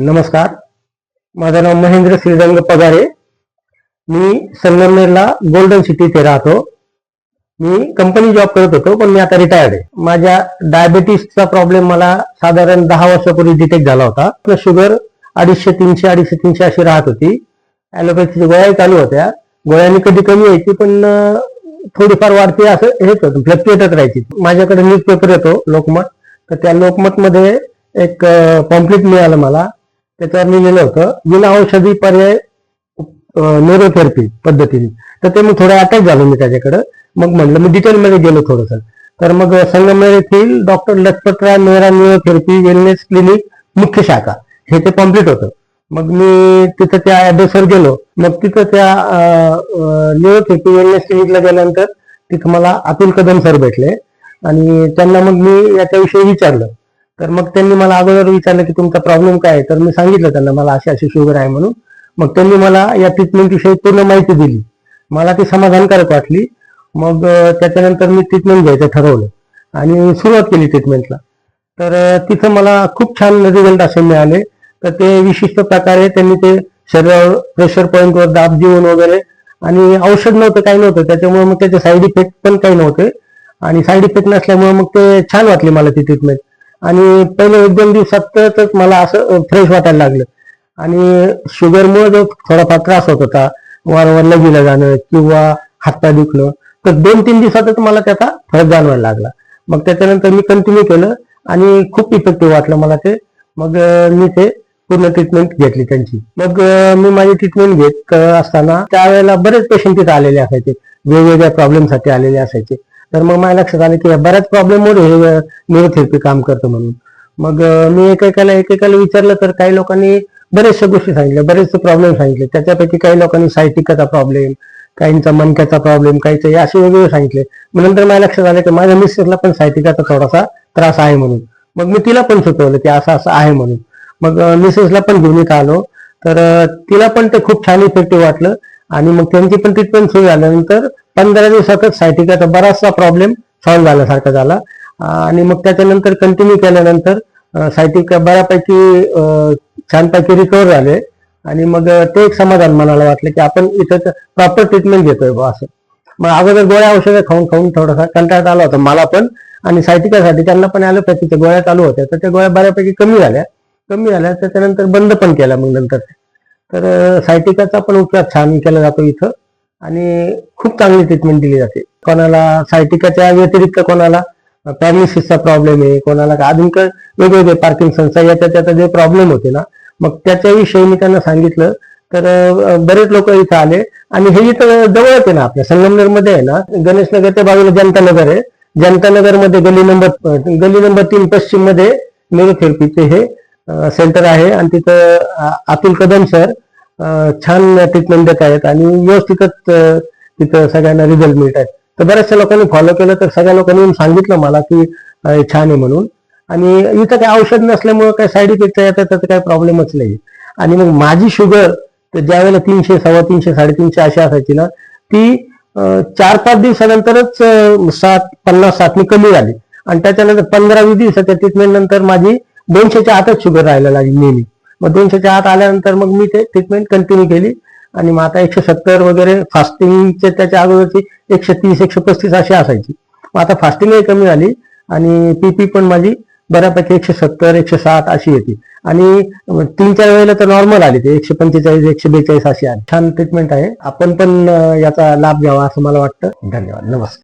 नमस्कार. माझं नाव महेंद्र श्रीरंग पगारे. मी संगमनेरला गोल्डन सिटी इथे राहतो. मी कंपनी जॉब करत होतो पण मी आता रिटायर्ड आहे. माझ्या डायबेटीसचा प्रॉब्लेम मला साधारण दहा वर्षापूर्वी डिटेक्ट झाला होता. शुगर अडीचशे तीनशे अडीचशे तीनशे अशी राहत होती. ॲलोपॅथीच्या गोळ्या चालू होत्या. गोळ्यांनी कधी कमी यायची पण थोडीफार वाढते असं हेच होतं. फ्लक्च्युएटच राहायची. माझ्याकडे न्यूजपेपर येतो लोकमत. तर त्या लोकमतमध्ये एक पॉम्प्लेट मिळालं मला. त्याच्यावर लिहिलेलं होतं विना औषधी पर्याय न्यूरोथेरपी पद्धतीने. तर ते मग थोडं अटॅच झालो मी त्याच्याकडं. मग म्हटलं मी डिटेलमध्ये गेलो थोडंसं. तर मग संगमनेर येथील doctor Lakhpatrai Mehra neurotherapy wellness clinic मुख्य शाखा. हे ते कंप्लीट होतं. मग मी तिथं त्या ऍड्रेसवर गेलो. मग तिथं त्या न्यूरोथेरपी वेलनेस क्लिनिकला गेल्यानंतर तिथं मला अतुल कदम सर भेटले. आणि त्यांना मग मी याच्याविषयी विचारलं. तर मग त्यांनी मला अगोदर विचारलं की तुमचा प्रॉब्लेम काय आहे? तर मी सांगितलं त्यांना मला अशी अशी शुगर आहे म्हणून. मग त्यांनी मला या ट्रीटमेंट विषयी पूर्ण माहिती दिली. मला ती समाधानकारक वाटली. मग त्याच्यानंतर मी ट्रीटमेंट घ्यायचं ठरवलं आणि सुरुवात केली ट्रीटमेंटला तर तिथं मला खूप छान रिझल्ट असे मिळाले. तर ते विशिष्ट प्रकारे त्यांनी ते शरीरावर प्रेशर पॉईंटवर दाब देऊन वगैरे आणि औषध नव्हतं काही नव्हतं. त्याच्यामुळे मग त्याचे साईड इफेक्ट पण काही नव्हते. आणि साईड इफेक्ट नसल्यामुळे मग ते छान वाटली मला ती ट्रीटमेंट आणि पहिले एक दोन दिवसातच मला असं फ्रेश वाटायला लागलं. आणि शुगरमुळे जो थोडाफार त्रास होत होता वारंवार लगीला जाणं किंवा हातपाय दुखणं तर दोन तीन दिवसातच मला त्याचा फरक जाणवायला लागला. मग त्याच्यानंतर मी कंटिन्यू केलं आणि खूप इफेक्टिव्ह वाटलं मला ते. मग मी ते पूर्ण ट्रीटमेंट घेतली त्यांची. मग मी माझी ट्रीटमेंट घेत असताना त्यावेळेला बरेच पेशंट तिथे आलेले असायचे. वेगवेगळ्या प्रॉब्लेमसाठी आलेले असायचे. तर मग माझ्या लक्षात आलं की बऱ्याच प्रॉब्लेममुळे हे न्यूरोथेरपी काम करतं म्हणून. मग मी एकेकाला एकेकाला विचारलं तर काही लोकांनी बरेचशा गोष्टी सांगितल्या बरेचसे प्रॉब्लेम सांगितले. त्याच्यापैकी काही लोकांनी सायटिकाचा प्रॉब्लेम काहींचा मनक्याचा प्रॉब्लेम काहीचा हे असे वेगवेगळे सांगितले. मग नंतर माझ्या लक्षात आलं की माझ्या मिस्टरला पण सायटिकाचा थोडासा त्रास आहे म्हणून. मग मी तिला पण सुचवलं की असं असं आहे म्हणून. मग मिसेसला पण घेऊन इथं आलो. तर तिला पण ते खूप छान इफेक्टिव्ह वाटलं. आणि मग त्यांची पण ट्रीटमेंट सुरू झाल्यानंतर पंधरा दिवसातच सायटिकाचा बराचसा प्रॉब्लेम सॉल्व्ह झाल्यासारखा झाला. आणि मग त्याच्यानंतर कंटिन्यू केल्यानंतर सायटिका बऱ्यापैकी छानपैकी रिकवर झाले. आणि मग ते एक समाधान मनाला वाटलं की आपण इथं प्रॉपर ट्रीटमेंट घेतोय बा असं. मग अगोदर गोळ्या औषधं खाऊन खाऊन थोडासा कंटाळत आला होता मला पण. आणि साहित्यिकासाठी त्यांना पण ॲलोपॅथीच्या गोळ्या चालू होत्या. तर त्या गोळ्या बऱ्यापैकी कमी झाल्या. कमी झाल्या त्याच्यानंतर बंद पण केल्या मग नंतर. तर सायटिकाचा पण उपचार छान केला जातो इथं. आणि खूप चांगली ट्रीटमेंट दिली जाते. कोणाला सायटिकाच्या व्यतिरिक्त कोणाला पॅरालिसिसचा प्रॉब्लेम आहे कोणाला का अजून काय वेगवेगळे पार्किंगसनचा याच्या त्याचा जे प्रॉब्लेम होते ना मग त्याच्याविषयी मी त्यांना सांगितलं. तर बरेच लोक इथं आले आणि हे इथं जवळच आहे ना आपल्या संगमनेरमध्ये आहे ना गणेशनगरच्या बाजूला जनता नगर आहे. जनता नगरमध्ये गली नंबर गली नंबर तीन पश्चिममध्ये न्यूरोथेरपीचे हे सेंटर आहे आणि तिथं अतुल कदम सर छान ट्रीटमेंट देत आहेत आणि व्यवस्थितच तिथं सगळ्यांना रिझल्ट मिळत आहेत तर बऱ्याचशा लोकांनी फॉलो केलं तर सगळ्या लोकांनी येऊन सांगितलं मला की छान आहे म्हणून. आणि इथं काही औषध नसल्यामुळे काही साईड इफेक्ट येतात त्याचा काही प्रॉब्लेमच नाही आणि मग माझी शुगर ज्या ज्यावेळेला तीनशे सव्वा तीनशे साडेतीनशे अशी असायची ना ती चार पाच दिवसानंतरच सात पन्नास सातनी कमी झाली. आणि त्याच्यानंतर पंधरा वीस दिवसाच्या ट्रीटमेंट नंतर माझी दोनशेच्या आतच शुगर राहायला लागली नेहमी. मग दोनशेच्या आत आल्यानंतर मग मी ते ट्रीटमेंट कंटिन्यू केली. आणि मग आता एकशे सत्तर वगैरे फास्टिंगचे त्याच्या अगोदरची एकशे तीस एकशे पस्तीस अशी असायची. मग आता फास्टिंगही कमी झाली आणि पीपी पण माझी बऱ्यापैकी एकशे सत्तर एकशे साठ अशी येते. आणि तीन चार वेळेला तर नॉर्मल आली ते. एकशे पंचेचाळीस एकशे बेचाळीस अशी आली. छान ट्रीटमेंट आहे. आपण पण याचा लाभ घ्यावा असं मला वाटतं. धन्यवाद. नमस्कार.